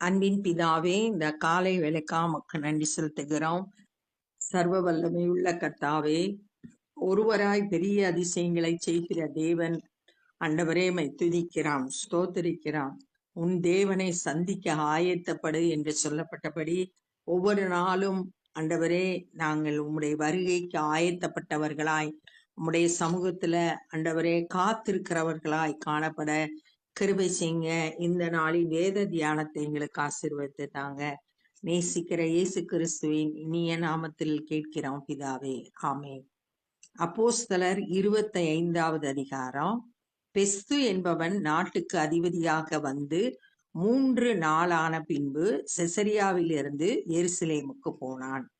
அன்பின் பிதாவே இந்த காலை வேலைக்கா மக்கள் நன்றி செலுத்துகிறோம். சர்வ வல்லமையுள்ள கர்த்தாவே ஒருவராய் பெரிய அதிசயங்களை செய்கிற தேவன் அண்டவரே மை துதிக்கிறான் ஸ்தோத்தரிக்கிறான். உன் தேவனை சந்திக்க ஆயத்தப்படு என்று சொல்லப்பட்டபடி ஒவ்வொரு நாளும் அண்டவரே நாங்கள் உம்முடைய வருகைக்கு ஆயத்தப்பட்டவர்களாய் உம்முடைய சமூகத்துல அண்டவரே காத்திருக்கிறவர்களாய் காணப்பட கிருபை செய்யுங்க. இந்த நாளில் வேத தியானத்தை எங்களுக்கு ஆசீர்வதித்து தாங்க நேசிக்கிற இயேசு கிறிஸ்துவின் இனிய நாமத்தில் கேட்கிறோம் பிதாவே. ஆமே அப்போஸ்தலர் இருபத்தி ஐந்தாவது அதிகாரம். பெஸ்து என்பவன் நாட்டுக்கு அதிபதியாக வந்து மூன்று நாளான பின்பு செசரியாவிலிருந்து எருசலேமுக்கு போனான்.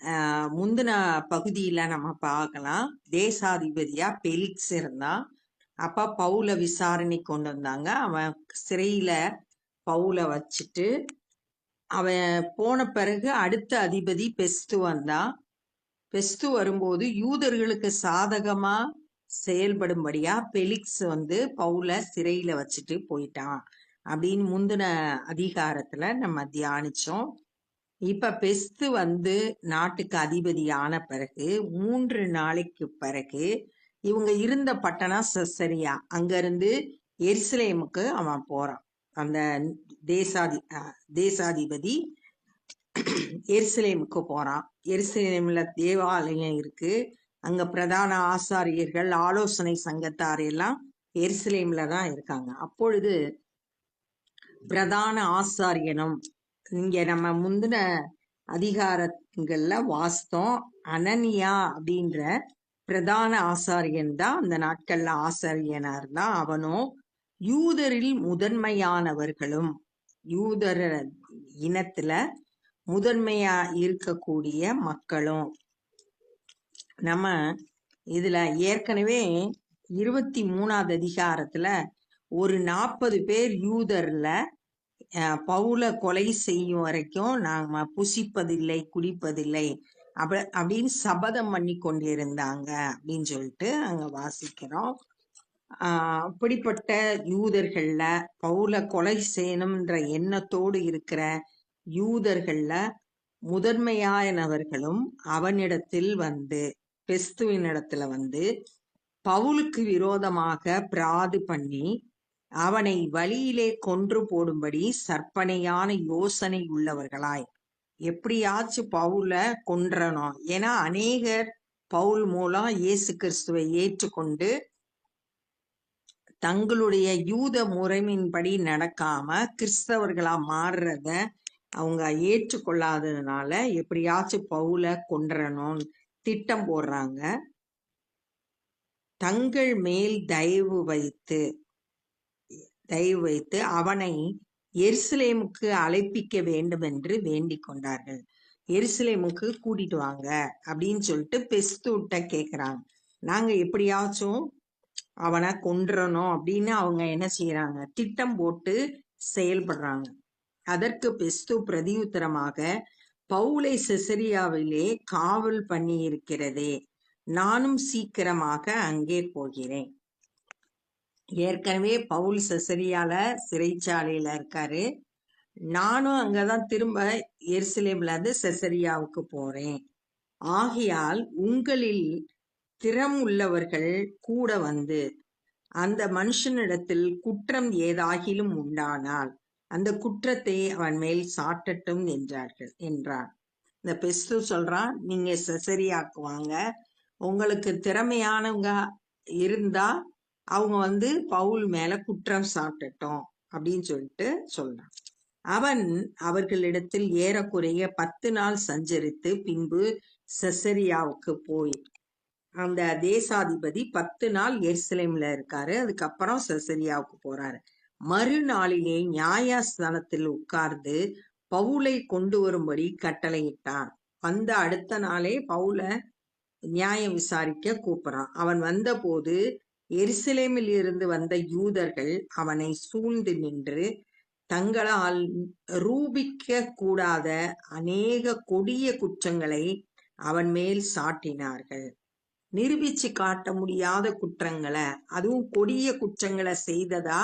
ஆஹ் முந்தின பகுதியில நம்ம பார்க்கலாம். தேசாதிபதியா பெலிக்ஸ் இருந்தான். அப்ப பவுல விசாரணை கொண்டு வந்தாங்க. அவன் சிறையில பவுல வச்சுட்டு அவன் போன பிறகு அடுத்த அதிபதி பெஸ்து வந்தான். பெஸ்து வரும்போது யூதர்களுக்கு சாதகமா செயல்படும்படியா பெலிக்ஸ் வந்து பவுல சிறையில வச்சுட்டு போயிட்டான் அப்படின்னு முந்தின அதிகாரத்துல நம்ம தியானிச்சோம். இப்ப பெஸ்து வந்து நாட்டுக்கு அதிபதி ஆன பிறகு மூன்று நாளைக்கு பிறகு இவங்க இருந்த பட்டணம் செசரியா. அங்கிருந்து எருசலேமுக்கு அவன் போறான். அந்த தேசாதி அஹ் தேசாதிபதி எருசலேமுக்கு போறான். எருசலேம்ல தேவாலயம் இருக்கு. அங்க பிரதான ஆசாரியர்கள் ஆலோசனை சங்கத்தார் எல்லாம் எருசலேம்ல தான் இருக்காங்க. அப்பொழுது பிரதான ஆசாரியனும் இங்க நம்ம முந்தின அதிகாரங்கள்ல வாஸ்தம் அனனியா அப்படின்ற பிரதான ஆசாரியன் தான். அந்த நாட்கள்ல ஆசாரியனா தான் அவனும் யூதரில் முதன்மையானவர்களும் யூதர் இனத்துல முதன்மையா இருக்கக்கூடிய மக்களும். நம்ம இதுல ஏற்கனவே இருபத்தி மூணாவது அதிகாரத்துல ஒரு நாற்பது பேர் யூதர்ல அஹ், பவுல கொலை செய்யும் வரைக்கும் நாம புசிப்பதில்லை குடிப்பதில்லை. அப்ப அப்படின்னு சபதம் பண்ணி கொண்டிருந்தாங்க அப்படின்னு சொல்லிட்டு அங்க வாசிக்கிறோம். ஆஹ் அப்படிப்பட்ட யூதர்கள்ல பவுல கொலை செய்யணும்ன்ற எண்ணத்தோடு இருக்கிற யூதர்கள்ல முதன்மையானவர்களும் அவனிடத்தில் வந்து பெஸ்துவினிடத்துல வந்து பவுலுக்கு விரோதமாக பிராது பண்ணி அவனை வழியிலே கொன்று போடும்படி சற்பனையான யோசனை உள்ளவர்களாய். எப்படியாச்சும் பவுல கொன்றணும். ஏன்னா அநேகர் பவுல் மூலம் இயேசு கிறிஸ்துவை ஏற்றுக்கொண்டு தங்களுடைய யூத முறைமையின்படி நடக்காம கிறிஸ்தவர்களா மாறுறத அவங்க ஏற்றுக்கொள்ளாததுனால எப்படியாச்சும் பவுல கொன்றணும்னு திட்டம் போடுறாங்க. தங்கள் மேல் தயவு வைத்து தயவு வைத்து அவனை எருசலேமுக்கு அழைப்பிக்க வேண்டும் என்று வேண்டிக் கொண்டார்கள். எருசலேமுக்கு கூட்டிட்டு வாங்க அப்படின்னு சொல்லிட்டு பெஸ்தூட்ட கேட்குறாங்க நாங்க எப்படியாச்சும் அவனை கொன்றணும் அப்படின்னு அவங்க என்ன செய்யறாங்க? திட்டம் போட்டு செயல்படுறாங்க. அதற்கு பெஸ்து பிரதியுத்தரமாக பவுலை செசரியாவிலே காவல் பண்ணி இருக்கிறதே நானும் சீக்கிரமாக அங்கே போகிறேன். ஏற்கனவே பவுல் செசரியால சிறைச்சாலையில இருக்காரு. நானும் அங்கதான் திரும்ப எருசலேம்ல இருந்து செசரியாவுக்கு போறேன். ஆகையால் உங்களில் திறம் உள்ளவர்கள் கூட வந்து அந்த மனுஷனிடத்தில் குற்றம் ஏதாகிலும் உண்டானால் அந்த குற்றத்தை அவன் மேல் சாட்டட்டும் என்றார்கள் என்றான். இந்த பெஸ்து சொல்றான் நீங்க செசரியாக்குவாங்க உங்களுக்கு திறமையானவங்க இருந்தா அவங்க வந்து பவுல் மேல குற்றம் சாப்பிட்டுட்டோம் அப்படின்னு சொல்லிட்டு சொல்றான். அவன் அவர்களிடத்தில் ஏறக்குறைய பத்து நாள் சஞ்சரித்து பின்பு செசரியாவுக்கு போய் அந்த தேசாதிபதி பத்து நாள் எருசலேம்ல இருக்காரு அதுக்கப்புறம் செசரியாவுக்கு போறாரு. மறுநாளிலே நியாயஸ்தானத்தில் உட்கார்ந்து பவுலை கொண்டு வரும்படி கட்டளையிட்டான். வந்த அடுத்த நாளே பவுல நியாயம் விசாரிக்க கூப்பிடுறான். அவன் வந்தபோது எருசலேமில் இருந்து வந்த யூதர்கள் அவனை சூழ்ந்து நின்று தங்களால் ரூபிக்க கூடாத அநேக கொடிய குற்றங்களை அவன் மேல் சாட்டினார்கள். நிரூபிச்சு காட்ட முடியாத குற்றங்களை அதுவும் கொடிய குற்றங்களை செய்ததா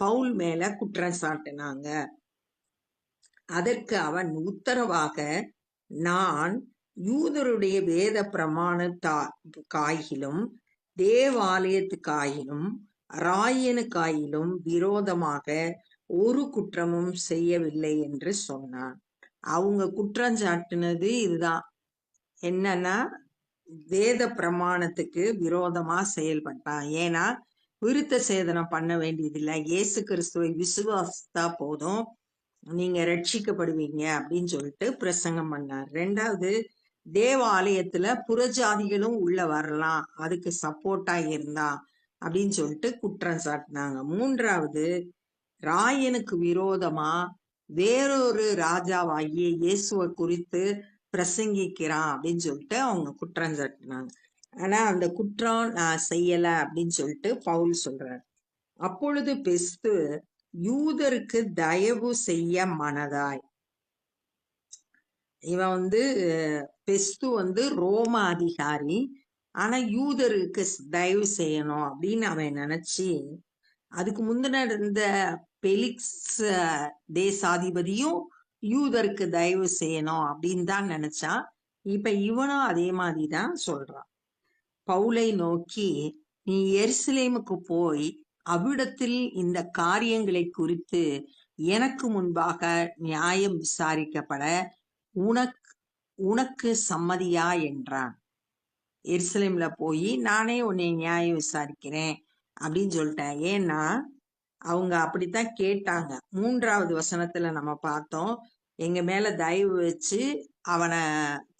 பவுல் மேல குற்றம் சாட்டினாங்க. அதற்கு அவன் உத்தரவாக நான் யூதருடைய வேத பிரமாணத்தா காய்கிலும் தேவாலயத்துக்காயிலும் ராயனுக்காயிலும் விரோதமாக ஒரு குற்றமும் செய்யவில்லை என்று சொன்னான். அவங்க குற்றம் சாட்டினது இதுதான். என்னன்னா வேத பிரமாணத்துக்கு விரோதமா செயல்பட்டான். ஏன்னா விருத்த சேதனம் பண்ண வேண்டியதில்லை. இயேசு கிறிஸ்துவை விசுவாசித்தா போதும். நீங்க ரட்சிக்கப்படுவீங்க அப்படின்னு சொல்லிட்டு பிரசங்கம் பண்ணார். ரெண்டாவது தேவாலயத்துல புறஜாதிகளும் உள்ள வரலாம். அதுக்கு சப்போர்ட்டா இருந்தா அப்படின்னு சொல்லிட்டு குற்றம் சாட்டினாங்க. மூன்றாவது ராயனுக்கு விரோதமா வேறொரு ராஜாவாகிய இயேசுவை குறித்து பிரசங்கிக்கிறான் அப்படின்னு சொல்லிட்டு அவங்க குற்றம் சாட்டினாங்க. ஆனா அந்த குற்றம் நான் செய்யல அப்படின்னு சொல்லிட்டு பவுல் சொல்றார். அப்பொழுது பெஸ்து யூதருக்கு தயவு செய்ய மனதாய். இவன் வந்து பெஸ்து வந்து ரோம அதிகாரி. ஆனா யூதருக்கு தயவு செய்யணும் அப்படின்னு அவன் நினைச்சு அதுக்கு முந்தின இருந்த பெலிக்ஸ் தேசாதிபதியும் யூதருக்கு தயவு செய்யணும் அப்படின்னு தான் நினைச்சான் இப்ப இவனும் அதே மாதிரி தான் சொல்றான் பவுலை நோக்கி நீ எருசலேமுக்கு போய் அவ்விடத்தில் இந்த காரியங்களை குறித்து எனக்கு முன்பாக நியாயம் விசாரிக்கப்பட. உனக்கு உனக்கு சம்மதியா என்றான். எருசலேம்ல போய் நானே உன்னை நியாயம் விசாரிக்கிறேன் அப்படின்னு சொல்லிட்டேன். ஏன்னா அவங்க அப்படித்தான் கேட்டாங்க. மூன்றாவது வசனத்துல நம்ம பார்த்தோம் எங்க மேல தயவு வச்சு அவனை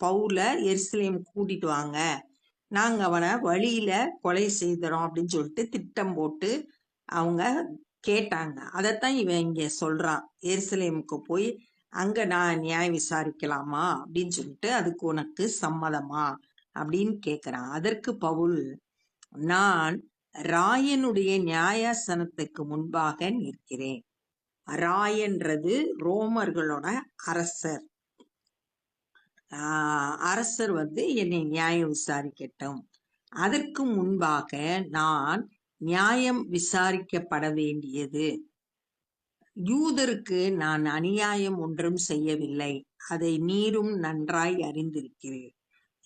பவுல எருசலேம் கூட்டிட்டு வாங்க. நாங்க அவனை வழியில கொலை செய்தோம் அப்படின்னு சொல்லிட்டு திட்டம் போட்டு அவங்க கேட்டாங்க. அதைத்தான் இவன் இங்க சொல்றான். எருசலேமுக்கு போய் அங்க நான் நியாயம் விசாரிக்கலாமா? அப்படின்னு சொல்லிட்டு அதுக்கு உனக்கு சம்மதமா? அப்படின்னு கேக்குறான். அதற்கு பவுல் நான் ராயனுடைய நியாயாசனத்துக்கு முன்பாக நிற்கிறேன். ராயன்றது ரோமர்களோட அரசர். அரசர் வந்து என்னை நியாயம் விசாரிக்கட்டும். அதற்கு முன்பாக நான் நியாயம் விசாரிக்கப்பட வேண்டியது. யூதருக்கு நான் அநியாயம் ஒன்றும் செய்யவில்லை. அதை நீரும் நன்றாய் அறிந்திருக்கிறீர்.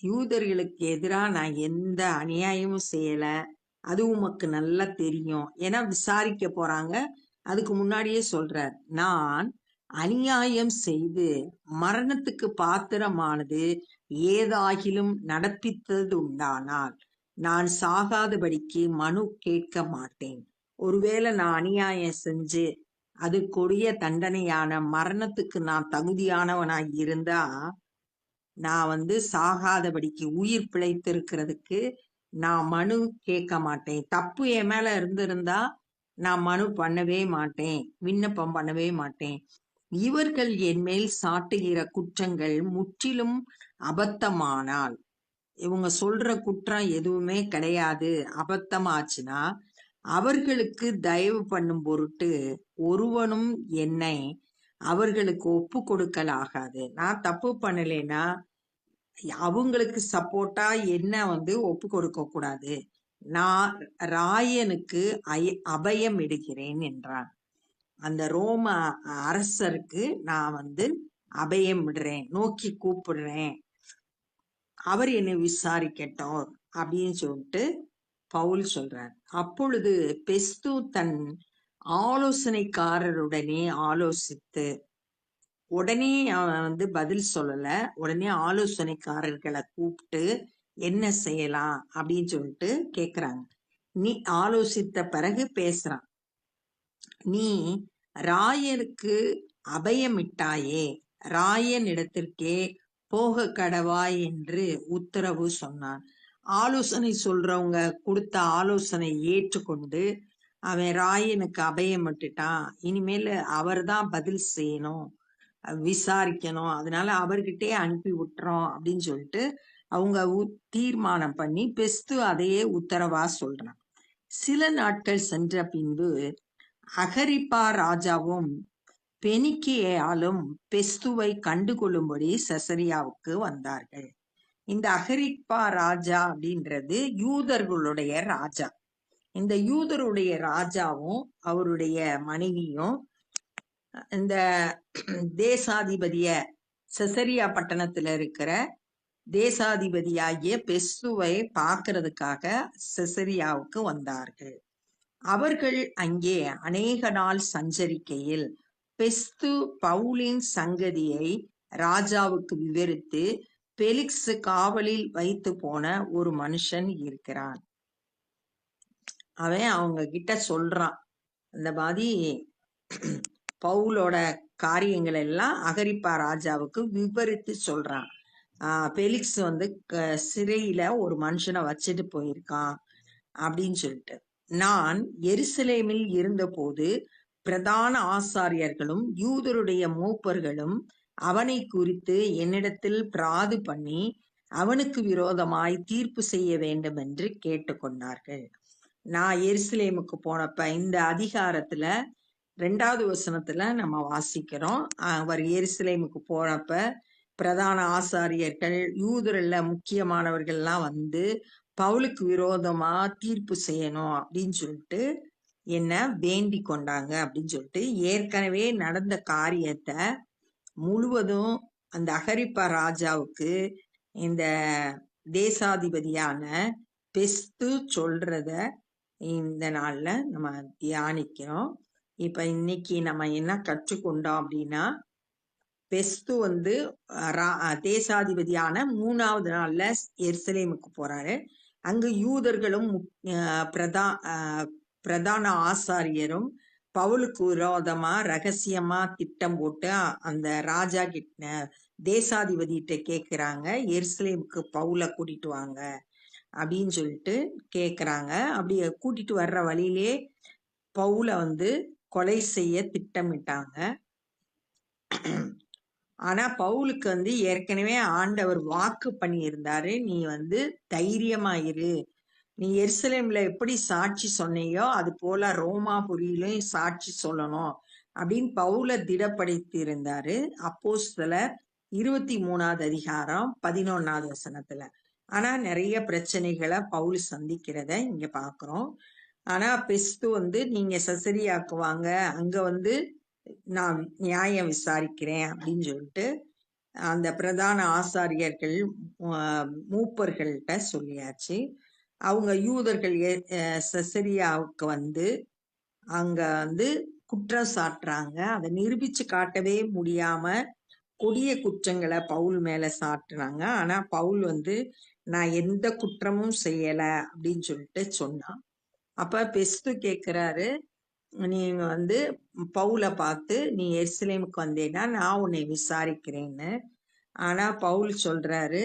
யூதர்களுக்கு எதிராக நான் எந்த அநியாயமும் செய்யல. அது உமக்கு நல்லா தெரியும் ஏன்னா விசாரிக்க போறாங்க. அதுக்கு முன்னாடியே சொல்றார். நான் அநியாயம் செய்து மரணத்துக்கு பாத்திரமானது ஏதாகிலும் நடப்பித்தது உண்டானால் நான் சாகாதபடிக்கு மனு கேட்க மாட்டேன். ஒருவேளை நான் அநியாயம் செஞ்சு அது கொடிய தண்டனையான மரணத்துக்கு நான் தகுதியானவனாய் இருந்தா நான் வந்து சாகாதபடிக்கு உயிர் பிழைத்திருக்கிறதுக்கு நான் மனு கேட்க மாட்டேன். தப்பு என் மேல இருந்திருந்தா நான் மனு பண்ணவே மாட்டேன். விண்ணப்பம் பண்ணவே மாட்டேன். இவர்கள் என் மேல் சாட்டுகிற குற்றங்கள் முற்றிலும் அபத்தமானால் இவங்க சொல்ற குற்றம் எதுவுமே கிடையாது. அபத்தமாச்சுன்னா அவர்களுக்கு தயவு பண்ணும் பொருட்டு ஒருவனும் என்னை அவர்களுக்கு ஒப்பு கொடுக்கல் ஆகாது நான் தப்பு பண்ணலைன்னா அவங்களுக்கு சப்போர்ட்டா என்ன வந்து ஒப்பு கொடுக்க கூடாது நான் ராயனுக்கு அபயம் இடுகிறேன் என்றான். அந்த ரோம அரசருக்கு நான் வந்து அபயம் விடுறேன் நோக்கி கூப்பிடுறேன். அவர் என்னை விசாரிக்கட்டும் அப்படின்னு சொல்லிட்டு பவுல் சொல்றார். அப்பொழுது பெஸ்து தன் ஆலோசனைக்காரருடனே ஆலோசித்து உடனே அவன் வந்து பதில் சொல்லல. உடனே ஆலோசனைக்காரர்களை கூப்பிட்டு என்ன செய்யலாம்? அப்படின்னு சொல்லிட்டு கேக்குறாங்க. நீ ஆலோசித்த பிறகு பேசுறான். நீ ராயனுக்கு அபயமிட்டாயே ராயன் இடத்திற்கே போக கடவாய் என்று உத்தரவு சொன்னான். ஆலோசனை சொல்றவங்க கொடுத்த ஆலோசனை ஏற்றுக்கொண்டு அவன் ராயனுக்கு அபயம் விட்டுட்டான். இனிமேல் அவர் தான் பதில் செய்யணும் விசாரிக்கணும். அதனால அவர்கிட்டே அனுப்பி விட்டுறோம் அப்படின்னு சொல்லிட்டு அவங்க தீர்மானம் பண்ணி பெஸ்து அதையே உத்தரவா சொல்றான். சில நாட்கள் சென்ற பின்பு அகரிப்பா ராஜாவும் பெனிக்கியாலும் பெஸ்துவை கண்டுகொள்ளும்படி சசரியாவுக்கு வந்தார்கள். இந்த அகரிப்பா ராஜா அப்படின்றது யூதர்களுடைய ராஜா. இந்த யூதருடைய ராஜாவும் அவருடைய மனைவியும் இந்த தேசாதிபதிய செசரியா பட்டணத்துல இருக்கிற தேசாதிபதியாகிய பெஸ்துவை பார்க்கறதுக்காக செசரியாவுக்கு வந்தார்கள். அவர்கள் அங்கே அநேக நாள் சஞ்சரிக்கையில் பெஸ்து பவுலின் சங்கதியை ராஜாவுக்கு விவரித்து பெலிக்ஸ் காவலில் வைத்து போன ஒரு மனுஷன் இருக்கிறான். அவன் அவங்க கிட்ட சொல்றான். இந்த மாதிரி பவுலோட காரியங்கள் எல்லாம் அகரிப்பா ராஜாவுக்கு விவரித்து சொல்றான். ஆஹ் பெலிக்ஸ் வந்து க- சிறையில ஒரு மனுஷனை வச்சுட்டு போயிருக்கான் அப்படின்னு சொல்லிட்டு. நான் எருசலேமில் இருந்தபோது பிரதான ஆசாரியர்களும் யூதருடைய மூப்பர்களும் அவனை குறித்து என்னிடத்தில் பிராது பண்ணி அவனுக்கு விரோதமாய் தீர்ப்பு செய்ய வேண்டும் என்று கேட்டுக்கொண்டார்கள். நான் எருசலேமுக்கு போனப்ப இந்த அதிகாரத்துல ரெண்டாவது வசனத்துல நம்ம வாசிக்கிறோம். அவர் எருசலேமுக்கு போனப்ப பிரதான ஆசாரியர்கள் யூதர்ல முக்கியமானவர்கள்லாம் வந்து பவுலுக்கு விரோதமா தீர்ப்பு செய்யணும் அப்படின்னு சொல்லிட்டு என்ன வேண்டி கொண்டாங்க அப்படின்னு சொல்லிட்டு ஏற்கனவே நடந்த காரியத்தை முழுவதும் அந்த அகரிப்பா ராஜாவுக்கு இந்த தேசாதிபதியான பெஸ்து சொல்றத இந்த நாள்ல நம்ம தியானிக்கிறோம். இப்ப இன்னைக்கு நம்ம என்ன கற்றுக்கொண்டோம் அப்படின்னா பெஸ்து வந்து ரா- தேசாதிபதியான மூணாவது நாள்ல எருசலேமுக்கு போறாரு. அங்கு யூதர்களும் முக்- பிரதா பிரதான ஆசாரியரும் பவுலுக்கு விரோதமா ரகசியமா திட்டம் போட்டு அந்த ராஜா கிட்ட தேசாதிபதி கிட்ட கேக்குறாங்க. எருசலேமுக்கு பவுலை கூட்டிட்டு வாங்க அப்படின்னு சொல்லிட்டு கேக்குறாங்க. அப்படி கூட்டிட்டு வர்ற வழியிலே பவுலை வந்து கொலை செய்ய திட்டமிட்டாங்க. ஆனா பவுலுக்கு வந்து ஏற்கனவே ஆண்டவர் வாக்கு பண்ணியிருந்தாரு. நீ வந்து தைரியமா இரு. நீ எருசலேம்ல எப்படி சாட்சி சொன்னையோ அது போல ரோமாபுரியிலும் சாட்சி சொல்லணும் அப்படின்னு பவுல திடப்படுத்தியிருந்தாரு அப்போ சில இருபத்தி மூணாவது அதிகாரம் பதினொன்னாவது வசனத்துல. ஆனா நிறைய பிரச்சனைகளை பவுல் சந்திக்கிறத இங்க பாக்குறோம். ஆனா பெஸ்து வந்து நீங்க சசரியாக்குவாங்க அங்க வந்து நான் நியாயம் விசாரிக்கிறேன் அப்படின்னு சொல்லிட்டு அந்த பிரதான ஆசாரியர்கள் மூப்பர்கள்ட்ட சொல்லியாச்சு. அவங்க யூதர்கள் செசரியாவுக்கு வந்து அங்க வந்து குற்றம் சாட்டுறாங்க. அதை நிரூபிச்சு காட்டவே முடியாம கொடிய குற்றங்களை பவுல் மேல சாட்டுறாங்க. ஆனா பவுல் வந்து நான் எந்த குற்றமும் செய்யல அப்படின்னு சொல்லிட்டு சொன்னான். அப்ப பெஸ்து கேக்குறாரு நீங்க வந்து பவுலை பார்த்து நீ எருசலேமுக்கு வந்தேன்னா நான் உன்னை விசாரிக்கிறேன்னு. ஆனா பவுல் சொல்றாரு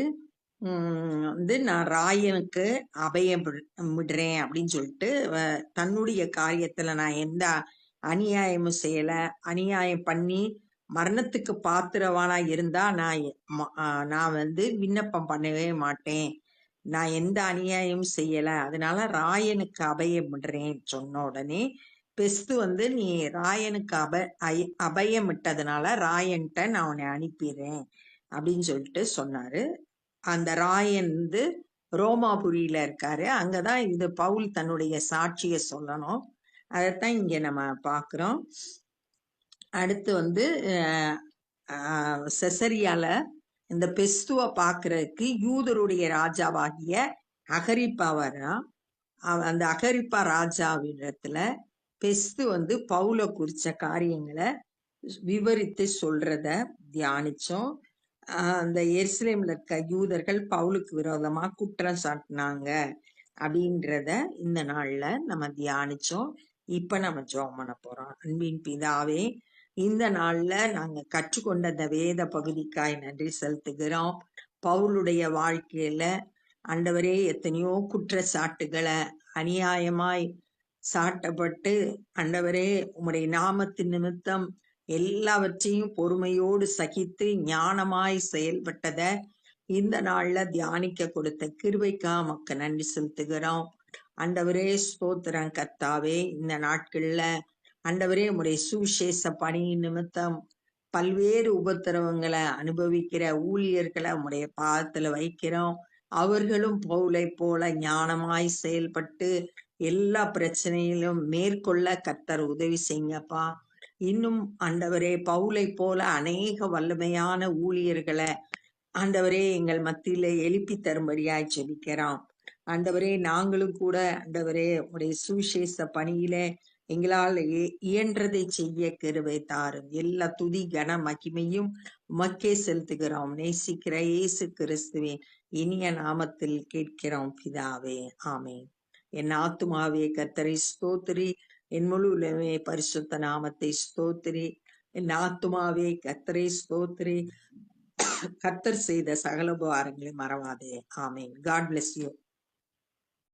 வந்து நான் ராயனுக்கு அபயம் விடு- விடுறேன் அப்படின்னு சொல்லிட்டு அஹ், தன்னுடைய காரியத்துல நான் எந்த அநியாயமும் செய்யல. அநியாயம் பண்ணி மரணத்துக்கு பாத்திரவானா இருந்தா நான் எ- ம- நான் வந்து விண்ணப்பம் பண்ணவே மாட்டேன். நான் எந்த அநியாயமும் செய்யல. அதனால ராயனுக்கு அபயம் விடுறேன் சொன்ன உடனே பெஸ்து வந்து நீ ராயனுக்கு அப அய- அபயம் விட்டதுனால ராயன்ட்ட நான் உன்னை அனுப்பிடுறேன் அப்படின்னு சொல்லிட்டு சொன்னாரு. அந்த ராயன் வந்து ரோமாபுரியில இருக்காரு. அங்கதான் இது பவுல் தன்னுடைய சாட்சியை சொல்லணும். அதைத்தான் இங்க நம்ம பார்க்குறோம். அடுத்து வந்து செசரியால இந்த பெஸ்துவ பாக்குறதுக்கு யூதருடைய ராஜாவாகிய அகரிப்பா வரான் அந்த அகரிப்பா ராஜாவிடத்துல பெஸ்து வந்து பவுல குறிச்ச காரியங்களை விவரித்து சொல்றத தியானிச்சோம். அந்த எருசலேம்ல இருக்க யூதர்கள் பவுலுக்கு விரோதமா குற்றம் சாட்டினாங்க அப்படின்றத இந்த நாள்ல நம்ம தியானிச்சோம். இப்ப நம்ம ஜோம் பண்ண போறோம். அன்பின் பிதாவே இந்த நாள்ல நாங்க கற்றுக்கொண்ட அந்த வேத பகுதிக்காய் நன்றி செலுத்துகிறோம். பவுலுடைய வாழ்க்கையில ஆண்டவரே எத்தனையோ குற்றச்சாட்டுகளை அநியாயமாய் சாட்டப்பட்டு ஆண்டவரே உம்முடைய நாமத்தின் நிமித்தம் எல்லாவற்றையும் பொறுமையோடு சகித்து ஞானமாய் செயல்பட்டத இந்த நாள்ல தியானிக்க கொடுத்த கிருபைக்கா மக்க நன்றி செலுத்துகிறோம். அண்டவரே ஸ்தோத்திரம் கத்தாவே இந்த நாட்கள்ல அண்டவரே உடைய சுவிசேஷ பணி நிமித்தம் பல்வேறு உபத்திரவங்களை அனுபவிக்கிற ஊழியர்களை உடைய பாதத்துல வைக்கிறோம். அவர்களும் பவுலை போல ஞானமாய் செயல்பட்டு எல்லா பிரச்சனையிலும் மேற்கொள்ள கத்தர் உதவி செய்யுங்கப்பா. இன்னும் ஆண்டவரே பவுலை போல அநேக வல்லமையான ஊழியர்களை ஆண்டவரே எங்கள் மத்தியில எழுப்பி தரும்படியாய் ஜெபிக்கிறோம். ஆண்டவரே நாங்களும் கூட ஆண்டவரே உடைய சுவிசேஷ பணியில எங்களால் இய- இயன்றதை செய்ய கருவை தாரும். எல்லா துதி கன மகிமையும் உமக்கே செலுத்துகிறோம். நேசிக்கிற இயேசு கிறிஸ்துவின் இனிய நாமத்தில் கேட்கிறோம் பிதாவே. ஆமே என் ஆத்துமாவே கத்தரை ஸ்தோத்திரி. என் முழு பரிசுத்த நாமத்தை ஸ்தோத்திரி. என் ஆத்துமாவே கத்தரே ஸ்தோத்திரி. கத்தர் செய்த சகல உபகாரங்களை மறவாதே. ஆமேன். God bless you